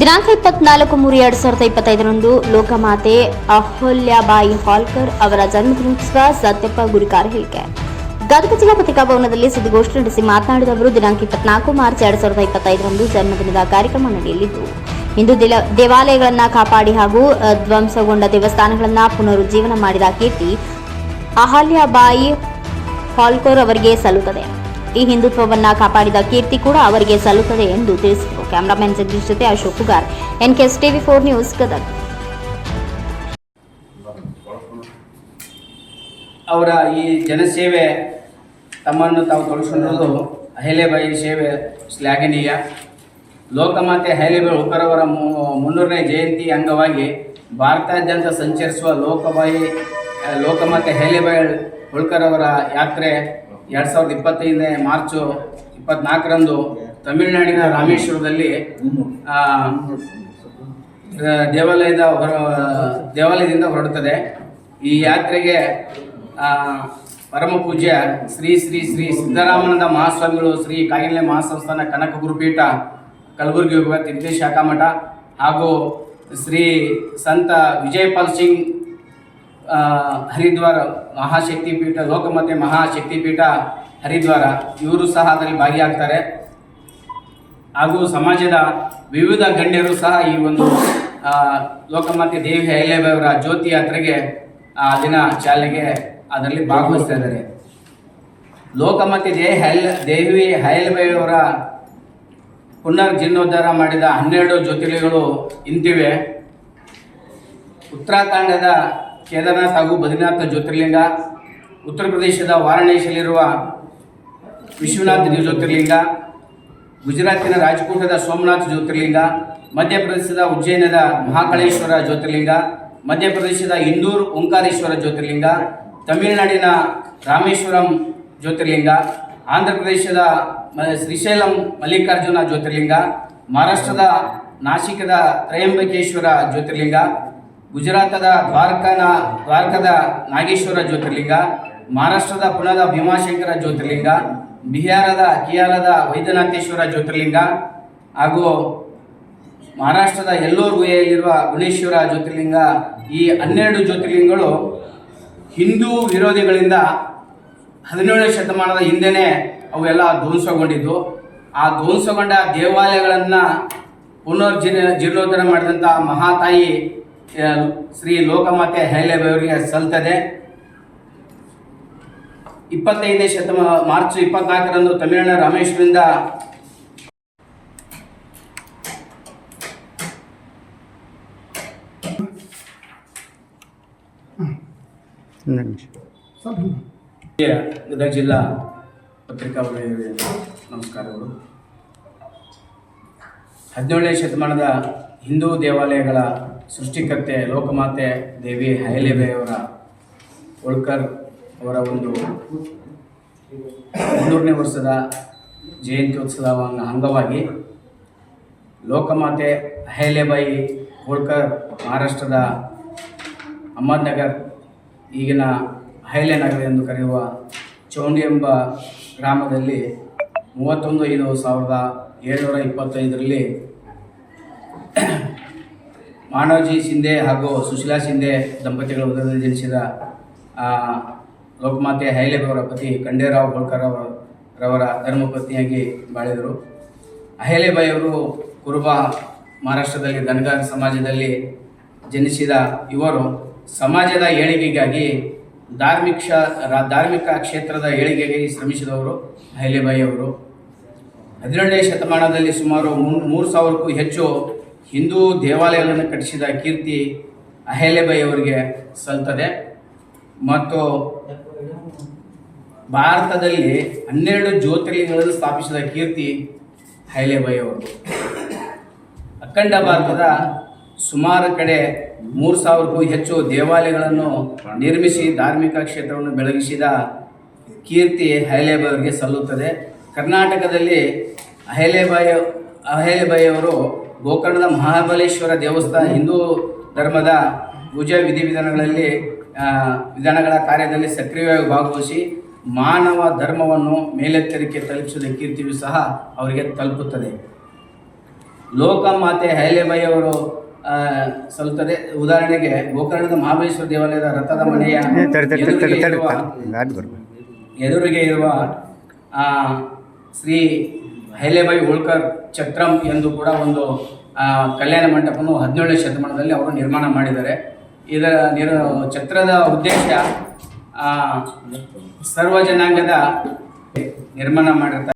ದಿನಾಂಕ ಇಪ್ಪತ್ನಾಲ್ಕು ಮೂರು ಎರಡು ಸಾವಿರದ ಇಪ್ಪತ್ತೈದರಂದು ಲೋಕಮಾತೆ ಅಹಲ್ಯಾಬಾಯಿ ಹಾಲ್ಕರ್ ಅವರ ಜನ್ಮದಿನೋತ್ಸವ ಸತ್ಯಪ್ಪ ಗುರಿಕಾರ ಹೇಳಿಕೆ. ಗದಗ ಜಿಲ್ಲಾ ಪತ್ರಿಕಾಭವನದಲ್ಲಿ ಸುದ್ದಿಗೋಷ್ಠಿ ನಡೆಸಿ ಮಾತನಾಡಿದ ಅವರು ದಿನಾಂಕ ಇಪ್ಪತ್ನಾಲ್ಕು ಮಾರ್ಚ್ ಎರಡು ಸಾವಿರದ ಇಪ್ಪತ್ತೈದರಂದು ಜನ್ಮದಿನದ ಕಾರ್ಯಕ್ರಮ ನಡೆಯಲಿದ್ದು, ಇಂದು ದೇವಾಲಯಗಳನ್ನು ಕಾಪಾಡಿ ಹಾಗೂ ಧ್ವಂಸಗೊಂಡ ದೇವಸ್ಥಾನಗಳನ್ನು ಪುನರುಜ್ಜೀವನ ಮಾಡಿದ ಕೀರ್ತಿ ಅಹಲ್ಯಾಬಾಯಿ ಹಾಲ್ಕೋರ್ ಅವರಿಗೆ ಸಲ್ಲುತ್ತದೆ. ಈ ಹಿಂದುತ್ವವನ್ನು ಕಾಪಾಡಿದ ಕೀರ್ತಿ ಕೂಡ ಅವರಿಗೆ ಸಲ್ಲುತ್ತದೆ ಎಂದು ತಿಳಿಸಿದರು. ಕ್ಯಾಮರಾಮನ್ ಜಗದೀಶ್ ಜೊತೆ Ashok Kugar, NKS TV four news Gadag. ಅವರ ಈ ಜನಸೇವೆ ತಮ್ಮನ್ನು ತಾವು ತೊಡಗಿಸಿರೋದು ಅಹಲ್ಯಬಾಯಿ ಸೇವೆ ಶ್ಲಾಘನೀಯ. ಲೋಕಮಾತೆ ಅಹಲ್ಯಬಾಯಿ ಉಕ್ಕರವರ ಮುನ್ನೂರನೇ ಜಯಂತಿ ಅಂಗವಾಗಿ ಭಾರತಾದ್ಯಂತ ಸಂಚರಿಸುವ ಲೋಕಬಾಯಿ, ಲೋಕಮಾತೆ ಹೈಲೆಬಾಯಿ ಉಳ್ಕರವರ ಯಾತ್ರೆ ಎರಡು ಸಾವಿರದ ಇಪ್ಪತ್ತೈದನೇ ಮಾರ್ಚು ಇಪ್ಪತ್ನಾಲ್ಕರಂದು ತಮಿಳುನಾಡಿನ ರಾಮೇಶ್ವರದಲ್ಲಿ ದೇವಾಲಯದ ಹೊರ, ದೇವಾಲಯದಿಂದ ಹೊರಡುತ್ತದೆ. ಈ ಯಾತ್ರೆಗೆ ಪರಮ ಪೂಜ್ಯ ಶ್ರೀ ಶ್ರೀ ಶ್ರೀ ಸಿದ್ದರಾಮನಂದ ಮಹಾಸ್ವಾಮಿಗಳು ಶ್ರೀ ಕಾಗಿಲೆ ಮಹಾಸಂಸ್ಥಾನ ಕನಕ ಗುರುಪೀಠ, ಕಲಬುರಗಿ ವಿಭಾಗ ತಿರುಪತಿ ಶಾಖಾಮಠ ಹಾಗೂ ಶ್ರೀ ಸಂತ ವಿಜಯಪಾಲ್ ಸಿಂಗ್ ಹರಿದ್ವಾರ ಮಹಾಶಕ್ತಿ ಪೀಠ ಲೋಕಮತೆ ಮಹಾಶಕ್ತಿ ಪೀಠ ಹರಿದ್ವಾರ, ಇವರು ಸಹ ಅದರಲ್ಲಿ ಭಾಗಿಯಾಗ್ತಾರೆ. ಹಾಗೂ ಸಮಾಜದ ವಿವಿಧ ಗಣ್ಯರು ಸಹ ಈ ಒಂದು ಲೋಕಮತೆ ದೇವಿ ಅಹಲ್ಯಾಬಾಯಿಯವರ ಜ್ಯೋತಿ ಯಾತ್ರೆಗೆ, ಆ, ದಿನ ಚಾಲನೆಗೆ ಅದರಲ್ಲಿ ಭಾಗವಹಿಸ್ತಾ ಇದ್ದಾರೆ. ಲೋಕಮತೆ ದೇವಿ ಹೈಲ್, ದೇವಿ ಅಹಲ್ಯಾಬಾಯಿಯವರ ಪುನರ್ ಜೀರ್ಣೋದ್ಧಾರ ಮಾಡಿದ ಹನ್ನೆರಡು ಜ್ಯೋತಿರ್ಲಿಗಳು ಇಂತಿವೆ. ಉತ್ತರಾಖಂಡದ ಕೇದಾರ್ನಾಥ್ ಹಾಗೂ ಬದ್ರಿನಾಥ ಜ್ಯೋತಿರ್ಲಿಂಗ, ಉತ್ತರ ಪ್ರದೇಶದ ವಾರಾಣಸಿಯಲ್ಲಿರುವ ವಿಶ್ವನಾಥ್ ಜ್ಯೋತಿರ್ಲಿಂಗ, ಗುಜರಾತಿನ ರಾಜಕೋಟದ ಸೋಮನಾಥ್ ಜ್ಯೋತಿರ್ಲಿಂಗ, ಮಧ್ಯಪ್ರದೇಶದ ಉಜ್ಜೈನದ ಮಹಾಕಾಳೇಶ್ವರ ಜ್ಯೋತಿರ್ಲಿಂಗ, ಮಧ್ಯಪ್ರದೇಶದ ಇಂದೂರ್ ಓಂಕಾರೇಶ್ವರ ಜ್ಯೋತಿರ್ಲಿಂಗ, ತಮಿಳುನಾಡಿನ ರಾಮೇಶ್ವರಂ ಜ್ಯೋತಿರ್ಲಿಂಗ ಆಂಧ್ರ ಪ್ರದೇಶದ ಶ್ರೀಶೈಲಂ ಮಲ್ಲಿಕಾರ್ಜುನ ಜ್ಯೋತಿರ್ಲಿಂಗ, ಮಹಾರಾಷ್ಟ್ರದ ನಾಸಿಕದ ತ್ರಯಂಬಕೇಶ್ವರ ಜ್ಯೋತಿರ್ಲಿಂಗ ಗುಜರಾತದ ದ್ವಾರಕನ, ದ್ವಾರಕದ ನಾಗೇಶ್ವರ ಜ್ಯೋತಿರ್ಲಿಂಗ, ಮಹಾರಾಷ್ಟ್ರದ ಪುಣದ ಭೀಮಾಶಂಕರ ಜ್ಯೋತಿರ್ಲಿಂಗ, ಬಿಹಾರದ ಕಿಯಾಲದ ವೈದ್ಯನಾಥೇಶ್ವರ ಜ್ಯೋತಿರ್ಲಿಂಗ ಹಾಗೂ ಮಹಾರಾಷ್ಟ್ರದ ಎಲ್ಲೂರು ಗುಹೆಯಲ್ಲಿರುವ ಗುಣೇಶ್ವರ ಜ್ಯೋತಿರ್ಲಿಂಗ ಈ ಹನ್ನೆರಡು ಜ್ಯೋತಿರ್ಲಿಂಗಗಳು ಹಿಂದೂ ವಿರೋಧಿಗಳಿಂದ ಹದಿನೇಳನೇ ಶತಮಾನದ ಹಿಂದೆನೇ ಅವೆಲ್ಲ ಧ್ವಂಸಗೊಂಡಿದ್ದು. ಆ ಧ್ವಂಸಗೊಂಡ ದೇವಾಲಯಗಳನ್ನು ಪುನರ್ಜೀರ್ಣ, ಜೀರ್ಣೋದ್ಧಾರ ಮಾಡಿದಂಥ ಮಹಾತಾಯಿ ಶ್ರೀ ಲೋಕಮಾತೆ ಅಹಲ್ಯಾಬಾಯಿಯವರಿಗೆ ಸಲ್ತದೆ. ಇಪ್ಪತ್ತೈದನೇ ಶತಮ ಮಾರ್ಚ್ ಇಪ್ಪತ್ನಾಲ್ಕರಂದು ತಮಿಳುನಾಡು ರಾಮೇಶ್ವರಿಂದ ಗದಗ ಜಿಲ್ಲಾ ಪತ್ರಿಕಾ ವಲಯದ ನಮಸ್ಕಾರಗಳು. ಹದಿನೇಳನೇ ಶತಮಾನದ ಹಿಂದೂ ದೇವಾಲಯಗಳ ಸೃಷ್ಟಿಕರ್ತೆ, ಲೋಕಮಾತೆ ದೇವಿ ಅಹಲ್ಯಾಬಾಯಿಯವರ ಹೋಳ್ಕರ್ ಅವರ ಒಂದು ಮುನ್ನೂರನೇ ವರ್ಷದ ಜಯಂತ್ಯೋತ್ಸವ ಅಂಗವಾಗಿ ಲೋಕಮಾತೆ ಅಹಲ್ಯಾಬಾಯಿ ಹೋಳ್ಕರ್ ಮಹಾರಾಷ್ಟ್ರದ ಅಹಮದ್ನಗರ್, ಈಗಿನ ಅಹಲ್ಯನಗರ ಎಂದು ಕರೆಯುವ ಚೌಂಡಿ ಎಂಬ ಗ್ರಾಮದಲ್ಲಿ ಮೂವತ್ತೊಂದು ಐದು ಸಾವಿರದ ಏಳ್ನೂರ ಇಪ್ಪತ್ತೈದರಲ್ಲಿ ಮಾನವಜಿ ಶಿಂದೆ ಹಾಗೂ ಸುಶೀಲಾ ಶಿಂದೆ ದಂಪತಿಗಳ ಉದರದಲ್ಲಿ ಜನಿಸಿದ ಲೋಕಮಾತೆ ಅವರ ಪತಿ ಖಂಡೇರಾವ್ ಹೋಳ್ಕರ್ ರವರ ಧರ್ಮಪತ್ನಿಯಾಗಿ ಬಾಳಿದರು. ಅಹಲ್ಯಾಬಾಯಿಯವರು ಕುರುಬ ಮಹಾರಾಷ್ಟ್ರದಲ್ಲಿ ಧನಗಾರ ಸಮಾಜದಲ್ಲಿ ಜನಿಸಿದ ಇವರು ಸಮಾಜದ ಏಳಿಗೆಗಾಗಿ ಧಾರ್ಮಿಕ ಧಾರ್ಮಿಕ ಕ್ಷೇತ್ರದ ಏಳಿಗೆಗೆ ಶ್ರಮಿಸಿದವರು ಅಹಲ್ಯಾಬಾಯಿಯವರು ಹದಿನೇಳನೇ ಶತಮಾನದಲ್ಲಿ ಸುಮಾರು ಮೂರು ಸಾವಿರಕ್ಕೂ ಹೆಚ್ಚು ಹಿಂದೂ ದೇವಾಲಯಗಳನ್ನು ಕಟ್ಟಿಸಿದ ಕೀರ್ತಿ ಅಹಲ್ಯಾಬಾಯಿಯವರಿಗೆ ಸಲ್ತದೆ. ಮತ್ತು ಭಾರತದಲ್ಲಿ ಹನ್ನೆರಡು ಜ್ಯೋತಿರ್ಲಿಂಗಗಳನ್ನು ಸ್ಥಾಪಿಸಿದ ಕೀರ್ತಿ ಅಹಲ್ಯಾಬಾಯಿಯವರು ಅಖಂಡ ಭಾರತದ ಸುಮಾರು ಕಡೆ ಮೂರು ಸಾವಿರಕ್ಕೂ ಹೆಚ್ಚು ದೇವಾಲಯಗಳನ್ನು ನಿರ್ಮಿಸಿ ಧಾರ್ಮಿಕ ಕ್ಷೇತ್ರವನ್ನು ಬೆಳಗಿಸಿದ ಕೀರ್ತಿ ಅಹಲ್ಯಾಬಾಯಿಯವರಿಗೆ ಸಲ್ಲುತ್ತದೆ. ಕರ್ನಾಟಕದಲ್ಲಿ ಅಹಲ್ಯಾಬಾಯಿ ಅಹಲ್ಯಾಬಾಯಿಯವರು ಗೋಕರ್ಣದ ಮಹಾಬಲೇಶ್ವರ ದೇವಸ್ಥಾನ ಹಿಂದೂ ಧರ್ಮದ ಪೂಜಾ ವಿಧಿವಿಧಾನಗಳಲ್ಲಿ ಆ, ವಿಧಾನಗಳ ಕಾರ್ಯದಲ್ಲಿ ಸಕ್ರಿಯವಾಗಿ ಭಾಗವಹಿಸಿ ಮಾನವ ಧರ್ಮವನ್ನು ಮೇಲೆತ್ತರಿಕೆ ತಲುಪಿಸಿದ ಕೀರ್ತಿಯು ಸಹ ಅವರಿಗೆ ತಲುಪುತ್ತದೆ. ಲೋಕಮಾತೆ ಹೈಲೆಬಾಯಿ ಅವರು ಸಲ್ಲುತ್ತದೆ. ಉದಾಹರಣೆಗೆ ಗೋಕರ್ಣದ ಮಹಾಬಲೇಶ್ವರ ದೇವಾಲಯದ ರಥದ ಮನೆಯ ಎದುರಿಗೆ ಇರುವ- ದಾಟಿ ಬರ್ಬೇಕು. ಎದುರಿಗೆ ಇರುವ ಆ, ಶ್ರೀ ಹೈಲೆಬಾಯಿ ಹೋಳ್ಕರ್ ಛತ್ರಂ ಎಂದು ಕೂಡ ಒಂದು ಕಲ್ಯಾಣ ಮಂಟಪವನ್ನು ಹದಿನೇಳನೇ ಶತಮಾನದಲ್ಲಿ ಅವರು ನಿರ್ಮಾಣ ಮಾಡಿದ್ದಾರೆ. ಇದರ ನಿರ್ ಛತ್ರದ ಉದ್ದೇಶ ಸರ್ವ ಜನಾಂಗದ ನಿರ್ಮಾಣ ಮಾಡಿರ್ತಾರೆ